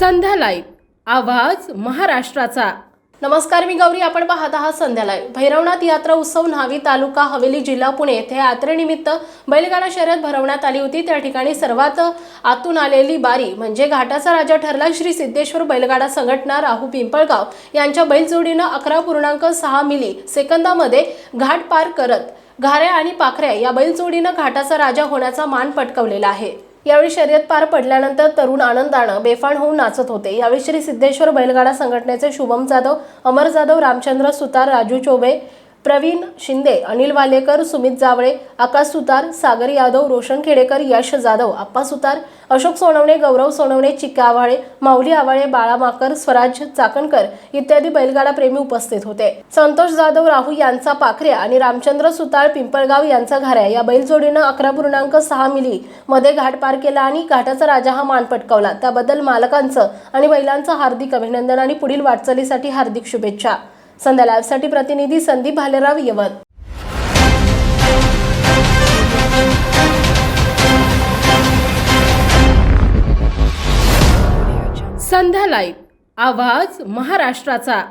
संध्या live आवाज महाराष्ट्राचा. नमस्कार मी गौरी. आपण पाहत आहात संध्यालाय भैरवनाथ यात्रा उत्सव न्हावी तालुका हवेली जिल्हा पुणे येथे यात्रेनिमित्त बैलगाडा शर्यत भरवण्यात आली होती. त्या ठिकाणी सर्वात आतून आलेली बारी म्हणजे घाटाचा राजा ठरला श्री सिद्धेश्वर बैलगाडा संघटना राहू पिंपळगाव यांच्या बैलजोडीनं अकरा पूर्णांक सहा मिली सेकंदामध्ये घाट पार करत घाऱ्या आणि पाखऱ्या या बैलजोडीनं घाटाचा राजा होण्याचा मान पटकवलेला आहे. यावेळी शर्यत पार पडल्यानंतर तरुण आनंदानं बेफाण होऊन नाचत होते. यावेळी श्री सिद्धेश्वर बैलगाडा संघटनेचे शुभम जाधव अमर जाधव रामचंद्र सुतार राजू चोबे प्रवीण शिंदे अनिल वालेकर सुमित जावळे आकाश सुतार सागर यादव रोशन खेडेकर यश जाधव आप्पा सुतार अशोक सोनवणे गौरव सोनवणे चिक्का आवाळे माऊली आवाळे बाळा माकर स्वराज चाकणकर इत्यादी बैलगाडा प्रेमी उपस्थित होते. संतोष जाधव राहू यांचा पाखरे आणि रामचंद्र सुतार पिंपळगाव यांचा घाऱ्या या बैलजोडीनं अकरा पूर्णांक सहा मिली मध्ये घाट पार केला आणि घाटाचा राजा हा मान पटकावला. त्याबद्दल मालकांचं आणि बैलांचं हार्दिक अभिनंदन आणि पुढील वाटचालीसाठी हार्दिक शुभेच्छा. संध्या लाईव्हसाठी प्रतिनिधी संदीप भालेराव यवत. संध्या लाईव्ह आवाज महाराष्ट्राचा.